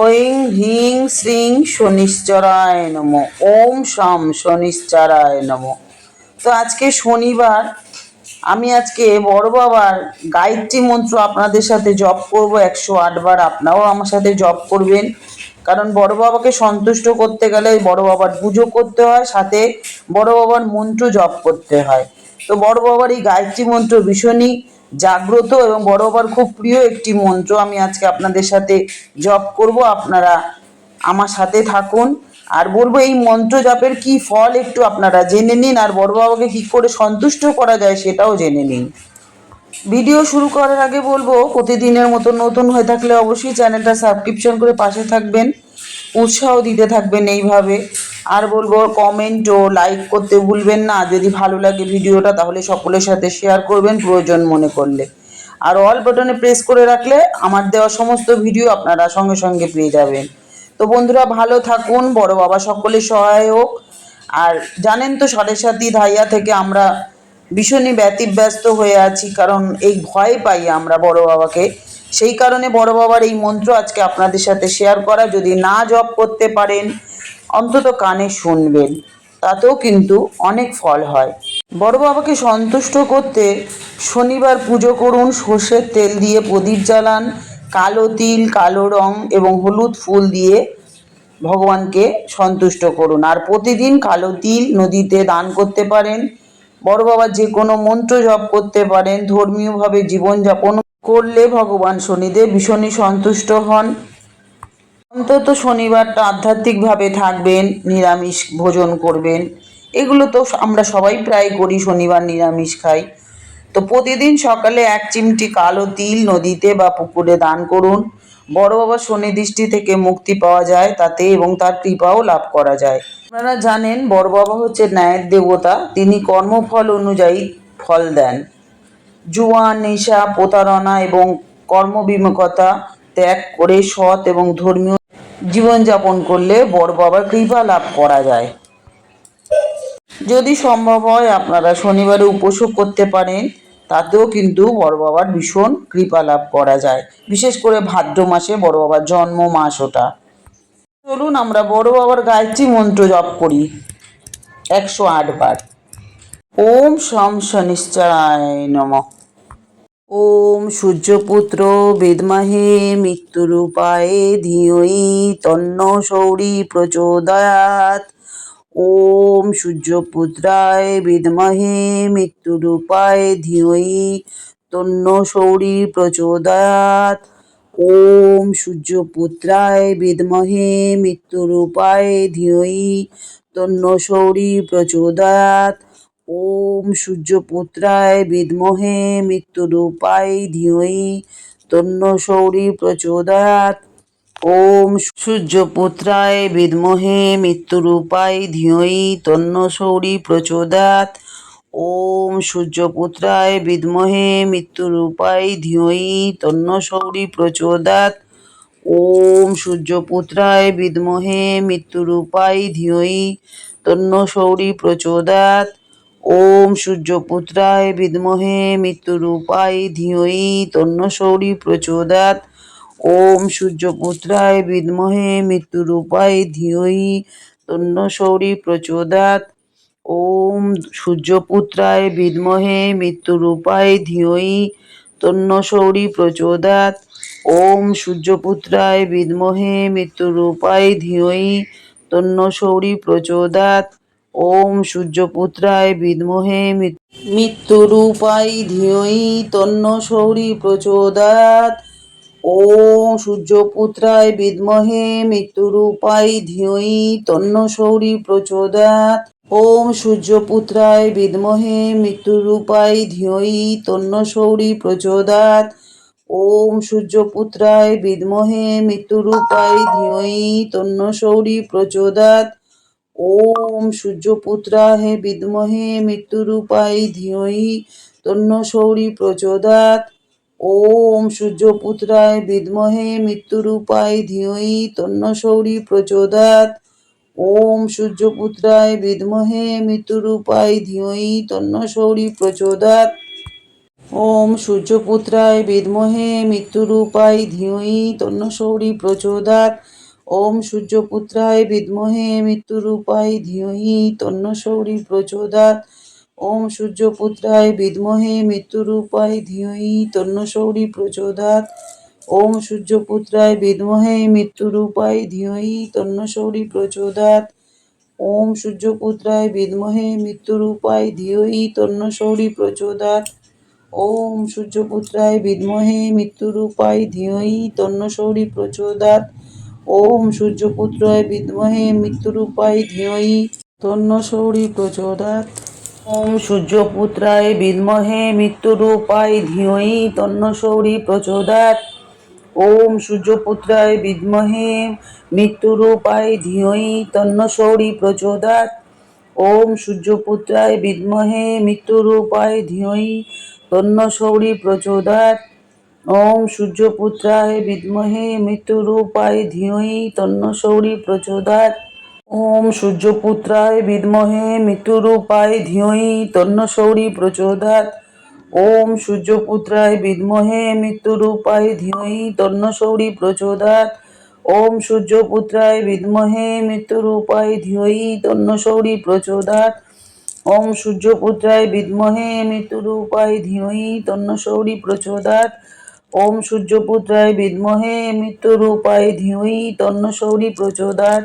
ঐং হ্রিং শ্রিং শনিশ্চরায় নম। ওম শম শনিশ্চরায় নম। তো আজকে শনিবার, আমি আজকে বড় বাবার গায়ত্রী মন্ত্র আপনাদের সাথে জপ করব। একশো আটবার আপনারাও আমার সাথে জপ করবেন। কারণ বড় বাবাকে সন্তুষ্ট করতে গেলে বড় বাবার পুজো করতে হয়, সাথে বড় বাবার মন্ত্র জপ করতে হয়। তো বড় বাবার এই গায়ত্রী মন্ত্র ভীষণই জাগ্রত এবং বড় বাবার খুব প্রিয় একটি মন্ত্র আমি আজকে আপনাদের সাথে জপ করব। আপনারা আমার সাথে থাকুন। আর বলব, এই মন্ত্র জপের কি ফল একটু আপনারা জেনে নিন। আর বড় বাবাকে কি করে সন্তুষ্ট করা যায় সেটাও জেনে নিন। ভিডিও শুরু করার আগে বলব, প্রতিদিনের মতো নতুন হয়ে থাকলে অবশ্যই চ্যানেলটা সাবস্ক্রিপশন করে পাশে থাকবেন। উৎসাহ দিতে থাকবেন এইভাবে। আর বলব কমেন্ট ও লাইক করতে ভুলবেন না। যদি ভালো লাগে ভিডিওটা, তাহলে সকলের সাথে শেয়ার করবেন, প্রয়োজন মনে করলে। আর অল বাটনে প্রেস করে রাখলে আমার দেওয়া সমস্ত ভিডিও আপনারা সঙ্গে সঙ্গে পেয়ে যাবেন। তো বন্ধুরা, ভালো থাকুন, বড় বাবা সকলের সহায় হোক। আর জানেন তো, সাড়ে সাতি ধাইয়া থেকে আমরা ভীষণই ব্যতিব্যস্ত হয়ে আছি, কারণ এই ভয় পাই আমরা বড় বাবাকে। সেই কারণে বড় বাবার এই মন্ত্র আজকে আপনাদের সাথে শেয়ার করা। যদি না জপ করতে পারেন অন্তত কানে শুনবেন, তাতেও কিন্তু অনেক ফল হয়। বড় বাবাকে সন্তুষ্ট করতে শনিবার পুজো করুন, সর্ষের তেল দিয়ে প্রদীপ জ্বালান, কালো তিল, কালো রং এবং হলুদ ফুল দিয়ে ভগবানকে সন্তুষ্ট করুন। আর প্রতিদিন কালো তিল নদীতে দান করতে পারেন। বড় বাবা যে কোনো মন্ত্র জপ করতে পারেন। ধর্মীয়ভাবে জীবনযাপন করলে ভগবান শনিদেব ভীষণই সন্তুষ্ট হন। অন্তত শনিবারটা আধ্যাত্মিকভাবে থাকবেন, নিরামিষ ভোজন করবেন। এগুলো তো আমরা সবাই প্রায় করি, শনিবার নিরামিষ খাই। তো প্রতিদিন সকালে এক চিমটি কালো তিল নদীতে বা পুকুরে দান করুন। বড় বাবার শনি দৃষ্টি থেকে মুক্তি পাওয়া যায় তাতে এবং তার কৃপাও লাভ করা যায়। আপনারা জানেন, বড় বাবা হচ্ছে ন্যায়ের দেবতা, তিনি কর্মফল অনুযায়ী ফল দেন। জুয়া নেশা, প্রতারণা এবং কর্মবিমুখতা ত্যাগ করে সৎ এবং ধর্মীয় জীবনযাপন করলে বড় বাবার কৃপা লাভ করা যায়। যদি সম্ভব হয়, আপনারা শনিবারে উপোসও করতে পারেন, তাতেও কিন্তু বড় বাবার ভীষণ কৃপা লাভ করা যায়। বিশেষ করে ভাদ্র মাসে বড় বাবার জন্ম মাস ওটা। চলুন, আমরা বড় বাবার গায়ত্রী মন্ত্র জপ করি। একশো আট বার। ওম শম শনিশ্চরায় নমঃ। ওম সূর্যপুত্র বিদ্মহে মৃত্যুরূপায় ধিয়ই তন্ন সৌরি প্রচোদয়াৎ। ওম সূর্যপুত্রায় বিদ্মহে মৃত্যুরূপায় ধিয়ই তন্ন সৌরি প্রচোদয়াৎ। ওম সূর্যপুত্রায় বিদ্মহে মৃত্যুরূপায় ধিয়ই তন্ন সৌরি প্রচোদয়াৎ। ওম সূর্যপুত্রায় বিদ্মহে মৃত্যুরূপায় ধিয়ই তন্ন সৌরি প্রচোদয়াৎ। ওম সূর্যপুত্রায় বিদ্মহে মৃত্যুরূপায় ধিয়ই তন্ন সৌরি প্রচোদয়াৎ। ওম সূর্যপুত্রায় বিদ্মহে মৃত্যুরূপায় ধিয়ই তন্ন সৌরি প্রচোদয়াৎ। ওম সূর্যপুত্রায় বিদ্মহে মৃত্যুরূপায় ধিয়ই তন্ন সৌরি প্রচোদয়াৎ। ওম সূর্যপুত্রায় বিদ্মহে মৃত্যুরূপায় ধিয়ই তন্ন সৌরি প্রচোদয়াৎ ওম সূর্যপুত্রায় বিদ্মহে মৃত্যুরূপায় ধিয়ই তন্ন সৌরি প্রচোদয়াৎ ওম সূর্যপুত্রায় বিদ্মহে মৃত্যুরূপায় ধিয়ই তন্ন সৌরি প্রচোদয়াৎ ওম সূর্যপুত্রায় বিদ্মহে মৃত্যুরূপায় ধিয়ই তন্ন সৌরি প্রচোদয়াৎ ওম সূর্যপুত্রায় বিদ্মহে মৃত্যুরূপায় ধিয়ই তন্ন সৌরি প্রচোদয়াৎ ওম সূর্যপুত্রায় বিদ্মহে মৃত্যুরূপায় ধিয়ই তন্ন সৌরি প্রচোদয়াৎ ওম সূর্যপুত্রায় বিদ্মহে মৃত্যুরূপায় ধিয়ই তন্ন সৌরি প্রচোদয়াৎ ওম সূর্যপুত্রায় বিদ্মহে মৃত্যুরূপায় ধিয়ই তন্ন সৌরি প্রচোদয়াৎ ওম সূর্যপুত্রায় বিদ্মহে মৃত্যুরূপায় ধিয়ই তন্ন সৌরি প্রচোদয়াৎ ওম সূর্যপুত্রায় বিদ্মহে মৃত্যুরূপায় ধিয়ই তন্ন সৌরি প্রচোদয়াৎ ওম সূর্যপুত্রায় বিদ্মহে মৃত্যুরূপায় ধিয়ই তন্ন সৌরি প্রচোদয়াৎ ওম সূর্যপুত্রায় বিদ্মহে মৃত্যুরূপায় ধিয়ই তন্ন তন্নশৌরি প্রচোদাত। ওম সূর্যপুত্রায় বিদ্মহে মৃত্যুরূপায় ধিয়ই তন্নশৌরি প্রচোদাত। ওম সূর্যপুত্রায় বিদ্মহে মৃত্যুরূপায় ধিয়ই তন্নশৌরি প্রচোদাত। ওম সূর্যপুত্রায় বিদ্মহে মৃত্যুরূপায় ধিয়ই তন্নশৌরি প্রচোদাত। ওম সূর্যপুত্রায় বিদ্মহে মৃত্যুরূপায় ধিয়ই তন্নশৌরি প্রচোদাত। ওম সূর্যপুত্রায় বিদ্মহে মৃত্যুরূপায় ধিয়ই তন্নশৌরি প্রচোদাত। ওম সূর্যপুত্রায় বিদ্মহে মৃত্যুরূপায় ধিয়ই তন্নশৌরি প্রচোদাত ওম সূর্যপুত্রায় বিদ্মহে মৃত্যুরূপায় ধিয়ই তন্নশৌরি প্রচোদাত ওম সূর্যপুত্রায় বিদ্মহে মৃত্যুরূপায় ধিয়ই তন্নশৌরি প্রচোদাত ওম সূর্যপুত্রায় বিদ্মহে মৃত্যুরূপায় ধিয়ই তন্নশৌরি প্রচোদাত ওম সূর্যপুত্রায় বিদ্মহে মৃত্যুরূপায় ধিয়ই তন্ন তন্নশৌরি প্রচোদাত। ওম সূর্যপুত্রায় বিদ্মহে মৃত্যুরূপায় ধিয়ই তন্ন তন্নশৌরি প্রচোদাত। ওম সূর্যপুত্রায় বিদ্মহে মৃত্যুরূপায় ধিয়ই তন্ন তন্নশৌরি প্রচোদাত। ওম সূর্যপুত্রায় বিদ্মহে মৃত্যুরূপায় ধিয়ই তন্ন তন্নশৌরি প্রচোদাত। ওম সূর্যপুত্রায় বিদ্মহে মৃত্যুরূপায় ধিয়ই তন্ন তন্নশৌরি প্রচোদাত। ওম সূর্যপুত্রায় বিদ্মহে মৃত্যুরূপায় ধিয়ই তন্নশৌরি প্রচোদার।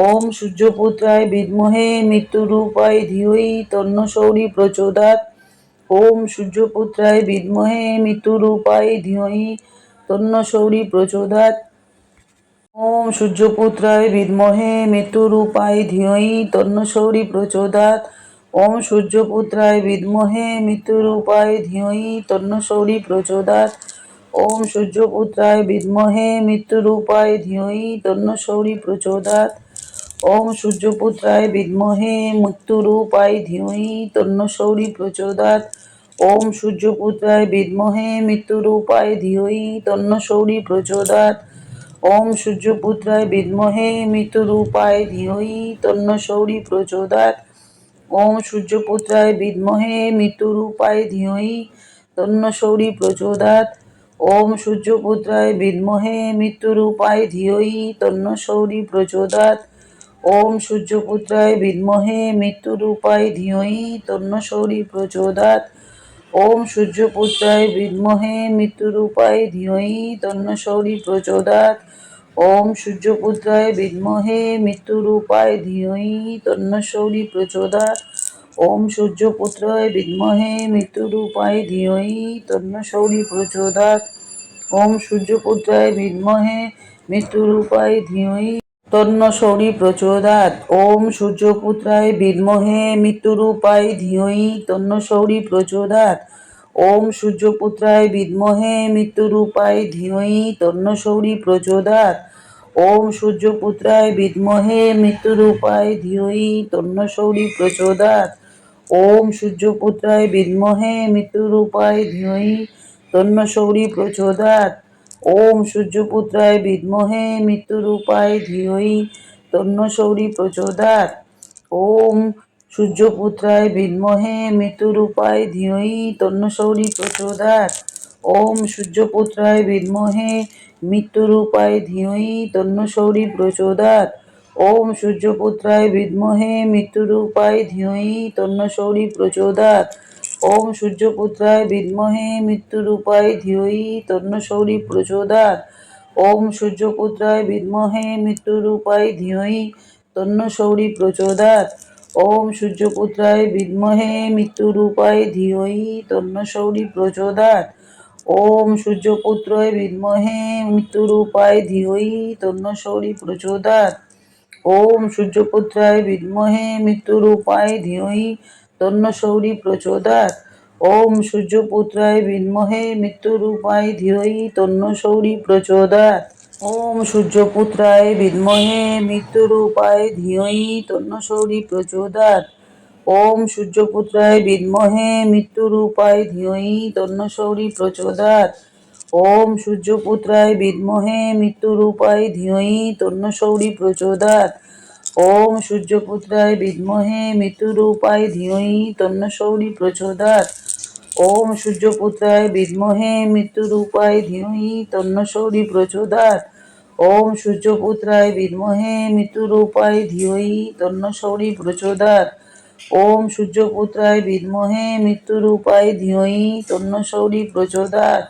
ওম সূর্যপুত্রায় বিদ্মহে মৃত্যুরূপায় ধিয়ই তন্নশৌরি প্রচোদার। ওম সূর্যপুত্রায় বিদ্মহে মৃত্যুরূপায় ধিয়ই তন্নশৌরি প্রচোদার। ওম সূর্যপুত্রায় বিদ্মহে মৃত্যুরূপায় ধিয়ই তন্নশৌরি প্রচোদাত ওম সূর্যপুত্রায় বিদ্মহে মৃত্যুরূপায় ধিয়ই তন্নশৌরি প্রচোদাত ওম সূর্যপুত্রায় বিদ্মহে মৃত্যুরূপায় ধিয়ই তন্নশৌরি প্রচোদাত। ওম সূর্যপুত্রায় বিদ্মহে মৃত্যুরূপায় ধিয়ই তন্নশৌরি প্রচোদাত। ওম সূর্যপুত্রায় বিদ্মহে মৃত্যুরূপায় ধিয়ই তন্নশৌরি প্রচোদাত। ওম সূর্যপুত্রায় বিদ্মহে মৃত্যুরূপায় ধিয়ই তন্নশৌরি প্রচোদাত। ওম সূর্যপুত্রায় বিদ্মহে মৃত্যুরূপায় ধিয়ই তন্নশৌরি প্রচোদাত। ওম সূর্যপুত্রায় বিদ্মহে মৃত্যুরূপায় ধিয়ই তন্ন তন্নশৌরি প্রচোদাত। ওম সূর্যপুত্রায় বিদ্মহে মৃত্যুরূপায় ধিয়ই তন্ন তন্নশৌরি প্রচোদাত। ওম সূর্যপুত্রায় বিদ্মহে মৃত্যুরূপায় ধিয়ই তন্ন তন্নশৌরি প্রচোদাত। ওম সূর্যপুত্রায় বিদ্মহে মৃত্যুরূপায় ধিয়ই তন্ন তন্নশৌরি প্রচোদাত। ওম সূর্যপুত্রায় বিদ্মহে মৃত্যুরূপায় ধিয়ই তন্নশৌরি প্রচোদাত। ওম সূর্যপুত্রায় বিদ্মহে মৃত্যুরূপায় ধিয়ই তন্নশৌরি প্রচোদাত। ওম সূর্যপুত্রায় বিদ্মহে মৃত্যুরূপায় ধিয়ই তন্নশৌরি প্রচোদাত। ওম সূর্যপুত্রায় বিদ্মহে মৃত্যুরূপায় ধিয়ই তন্নশৌরি প্রচোদাত। ওম সূর্যপুত্রায় বিদ্মহে মৃত্যুরূপায় ধিয়ই তন্নশৌরি প্রচোদাত। ওম সূর্যপুত্রায় বিদ্মহে মৃত্যুরূপায় ধিয়ই তন্নশৌরি প্রচোদাত। ওম সূর্যপুত্রায় বিদ্মহে মৃত্যুরূপায় ধিয়ই তন্নশৌরি প্রচোদাত। ওম সূর্যপুত্রায় বিদ্মহে মৃত্যুরূপায় ধিয়ই তন্নশৌরি প্রচোদাত। ওম সূর্যপুত্রায় বিদ্মহে মৃত্যুরূপায় ধিয়ই তন্নশৌরি প্রচোদাত। ওম সূর্যপুত্রায় বিদ্মহে মৃত্যুরূপায় ধিয়ই তন্নশৌরি প্রচোদাত। ওম সূর্যপুত্রায় বিদ্মহে মৃত্যুরূপায় ধিয়ই তন্নশৌরি প্রচোদাত। ওম সূর্যপুত্রায় বিদ্মহে মৃত্যুরূপায় ধিয়ই তন্নশৌরি প্রচোদাত। ওম সূর্যপুত্রায় বিদ্মহে মৃত্যুরূপায় ধিয়ই তন্নশৌরি প্রচোদাত। ওম সূর্যপুত্রায় বিদ্মহে মৃত্যুরূপায় ধিয়ই তন্নশৌরি প্রচোদাত। ওম সূর্যপুত্রায় বিদ্মহে মৃত্যুরূপায় ধিয়ই তন্নশৌরি প্রচোদাত ওম সূর্যপুত্রায় বিদ্মহে মৃত্যুরূপায় ধিয়ই তন্নশৌরি প্রচোদাত ওম সূর্যপুত্রায় বিদ্মহে মৃত্যুরূপায় ধিয়ই তন্নশৌরি প্রচোদাত ওম সূর্যপুত্রায় বিদ্মহে মৃত্যুরূপায় ধিয়ই তন্নশৌরি প্রচোদাত ওম সূর্যপুত্রায় বিদ্মহে মৃত্যুরূপায় ধিয়ই তন্নশৌরি প্রচোদাত। ওম সূর্যপুত্রায় বিদ্মহে মৃত্যুরূপায় ধিয়ই তন্নশৌরি প্রচোদাত। ওম সূর্যপুত্রায় বিদ্মহে মৃত্যুরূপায় ধীমহি তন্নশৌরি প্রচোদাত। ওম সূর্যপুত্রায় বিদ্মহে মৃত্যুরূপায় ধীমহি তন্নশৌরি প্রচোদাত। ওম সূর্যপুত্রায় বিদ্মহে মৃত্যুরূপায় ধীমহি তন্নশৌরি প্রচোদাত।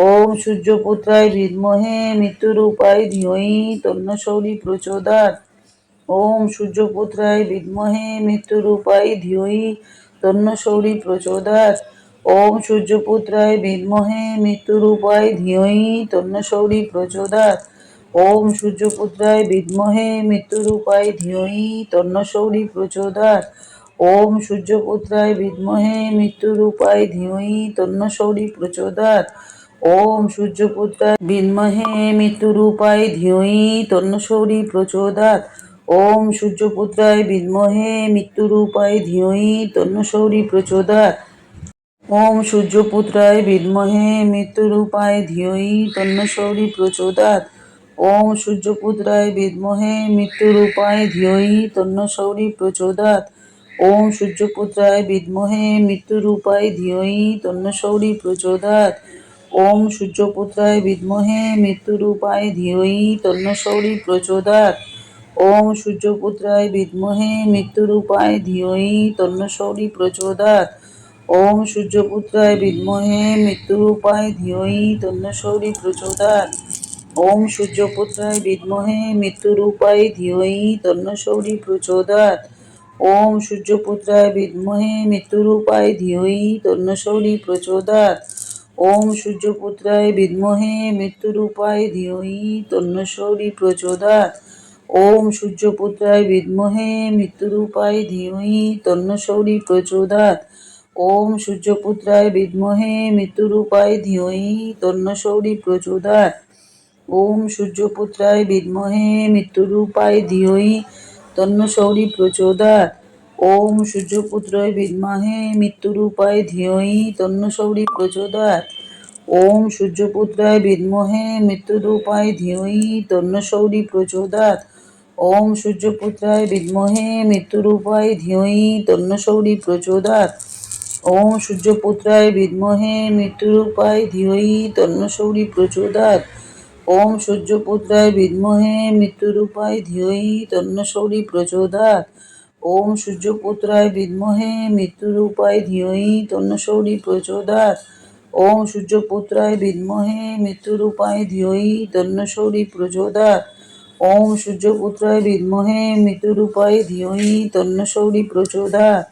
ওম সূর্যপুত্রায় বিদ্মহে মৃত্যুরূপায় ধীমহি তন্নশৌরি প্রচোদাত। ওম সূর্যপুত্রায় বিদ্মহে মৃত্যুরূপায় ধিয়ই তন্নশৌরি প্রচোদাত। ওম সূর্যপুত্রায় বিদ্মহে মৃত্যুরূপায় ধিয়ই তন্নশৌরি প্রচোদাত। ওম সূর্যপুত্রায় বিদ্মহে মৃত্যুরূপায় ধিয়ই তন্নশৌরি প্রচোদাত। ওম সূর্যপুত্রায় বিদ্মহে মৃত্যুরূপায় ধিয়ই তন্নশৌরি প্রচোদাত। ওম সূর্যপুত্রায় বিদ্মহে মৃত্যুরূপায় ধিয়ই তন্নশৌরি প্রচোদাত। ওম সূর্যপুত্রায় বিদ্মহে মৃত্যুরূপায় ধিয়ই তন্নশৌরি প্রচোদাত। ওম সূর্যপুত্রায় বিদ্মহে মৃত্যুরূপায় ধিয়ই তন্নশৌরি প্রচোদাত। ওম সূর্যপুত্রায় বিদ্মহে মৃত্যুরূপায় ধিয়ই তন্নশৌরি প্রচোদাত। ওম সূর্যপুত্রায় বিদ্মহে মৃত্যুরূপায় ধিয়ই তন্নশৌরি প্রচোদাত। ওম সূর্যপুত্রায় বিদ্মহে মৃত্যুরূপায় ধিয়ই তন্নশৌরি প্রচোদাত ওম সূর্যপুত্রায় বিদ্মহে মৃত্যুরূপায় ধিয়ই তন্নশৌরি প্রচোদাত ওম সূর্যপুত্রায় বিদ্মহে মৃত্যুরূপায় ধিয়ই তন্নশৌরি প্রচোদাত ওম সূর্যপুত্রায় বিদ্মহে মৃত্যুরূপায় ধিয়ই তন্নশৌরি প্রচোদাত ওম সূর্যপুত্রায় বিদ্মহে মৃত্যুরূপায় ধিয়ই তন্নশৌরি প্রচোদাত ওম সূর্যপুত্রায় বিদ্মহে মৃত্যুরূপায় ধিয়ই তন্নশৌরি প্রচোদাত। ওম সূর্যপুত্রায় বিদ্মহে মৃত্যুরূপায় ধিয়ই তন্নশৌরি প্রচোদাত। ওম সূর্যপুত্রায় বিদ্মহে মৃত্যুরূপায় ধিয়ই তন্নশৌরি প্রচোদাত। ওম সূর্যপুত্রায় বিদ্মহে মৃত্যুরূপায় ধিয়ই তন্নশৌরি প্রচোদাত। ওম সূর্যপুত্রায় বিদ্মহে মৃত্যুরূপায় ধিয়ই তন্নশৌরি প্রচোদাত ওম সূর্যপুত্রায় বিদ্মহে মৃত্যুরূপায় ধিয়ই তন্নশৌরি প্রচোদাত ওম সূর্যপুত্রায় বিদ্মহে মৃত্যুরূপায় ধিয়ই তন্নশৌরি প্রচোদাত ওম সূর্যপুত্রায় বিদ্মহে মৃত্যুরূপায় ধিয়ই তন্নশৌরি প্রচোদাত ওম সূর্যপুত্রায় বিদ্মহে মৃত্যুরূপায় ধিয়ই তন্নশৌরি প্রচোদাত ওম সূর্যপুত্রায় বিদ্মহে, মৃত্যুরূপায় ধিয়ই তন্নশৌরি প্রচোদাত ওম সূর্যপুত্রায় বিদ্মহে, মৃত্যুরূপায় ধিয়ই তন্নশৌরি প্রচোদাত ওম সূর্যপুত্রায় বিদ্মহে, মৃত্যুরূপায় ধিয়ই তন্নশৌরি প্রচোদাত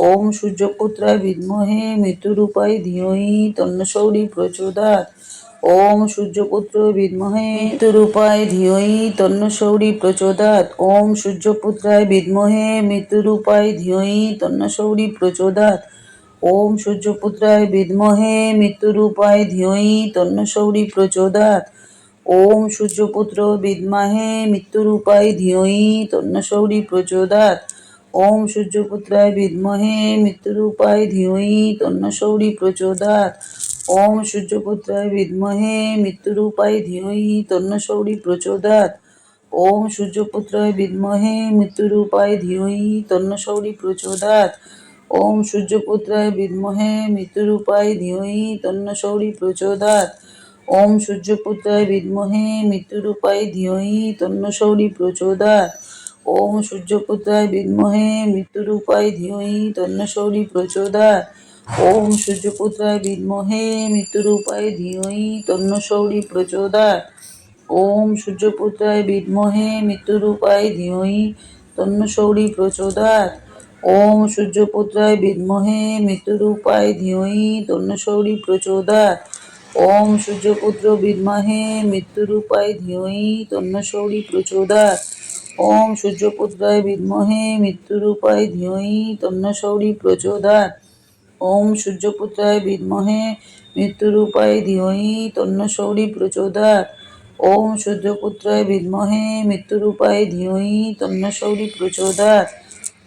ওম সূর্যপুত্রায় বিদ্মহে, মৃত্যুরূপায় ধিয়ই তন্নশৌরি প্রচোদাত ওম সূর্যপুত্র বিদ্মহে মৃত্যুরূপায় ধিয়ই তন্নশৌরি প্রচোদাত। ওম সূর্যপুত্রায় বিদ্মহে মৃত্যুরূপায় ধিয়ই তন্নশৌরি প্রচোদাত। ওম সূর্যপুত্রায় বিদ্মহে মৃত্যুরূপায় ধিয়ই তন্নশৌরি প্রচোদাত। ওম সূর্যপুত্র বিদ্মহে মৃত্যুরূপায় ধিয়ই তন্নশৌরি প্রচোদাত। ওম সূর্যপুত্রায় বিদ্মহে মৃত্যুরূপায় ধিয়ই তন্নশৌরি প্রচোদাত। ওম সূর্যপুত্রায় বিদ্মহে, মৃত্যুরূপায় ধিয়ই তন্নশৌরি প্রচোদাত। ওম সূর্যপুত্রায় বিদ্মহে, মৃত্যুরূপায় ধিয়ই তন্নশৌরি প্রচোদাত। ওম সূর্যপুত্রায় বিদ্মহে, মৃত্যুরূপায় ধিয়ই তন্নশৌরি প্রচোদাত। ওম সূর্যপুত্রায় বিদ্মহে, মৃত্যুরূপায় ধিয়ই তন্নশৌরি প্রচোদাত। ওম সূর্যপুত্রায় বিদ্মহে, মৃত্যুরূপায় ধিয়ই তন্নশৌরি প্রচোদাত। ওম সূর্যপুত্রায় বিদ্মহে মৃত্যুরূপায় ধিয়ই তন্নশৌরি প্রচোদাত ওম সূর্যপুত্রায় বিদ্মহে মৃত্যুরূপায় ধিয়ই তন্নশৌরি প্রচোদাত ওম সূর্যপুত্রায় বিদ্মহে মৃত্যুরূপায় ধিয়ই তন্নশৌরি প্রচোদাত ওম সূর্যপুত্র বিদ্মহে মৃত্যুরূপায় ধিয়ই তন্নশৌরি প্রচোদাত ওম সূর্যপুত্রায় বিদ্মহে মৃত্যুরূপায় ধিয়ই তন্নশৌরি প্রচোদাত ওম সূর্যপুত্রায় বিদ্মহে মৃত্যুরূপায় ধিয়ই তন্নশৌরি প্রচোদাত ওম সূর্যপুত্রায় বিদ্মহে মৃত্যুরূপায় ধিয়ই তন্নশৌরি প্রচোদাত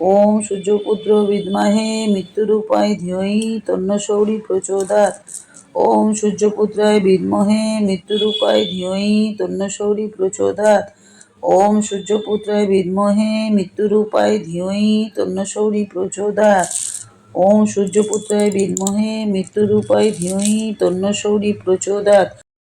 ওম সূর্যপুত্র বিদ্মহে মৃত্যুরূপায় ধিয়ই তন্নশৌরি প্রচোদাত ওম সূর্যপুত্রায় বিদ্মহে মৃত্যুরূপায় ধিয়ই তন্নশৌরি প্রচোদাত ওম সূর্যপুত্রায় বিদ্মহে মৃত্যুরূপায় ধিয়ই তন্নশৌরি প্রচোদাত ওম সূর্যপুত্রায় বিদ্মহে মৃত্যুরূপায় ধীমহি তন্নশৌরি প্রচোদয়াৎ।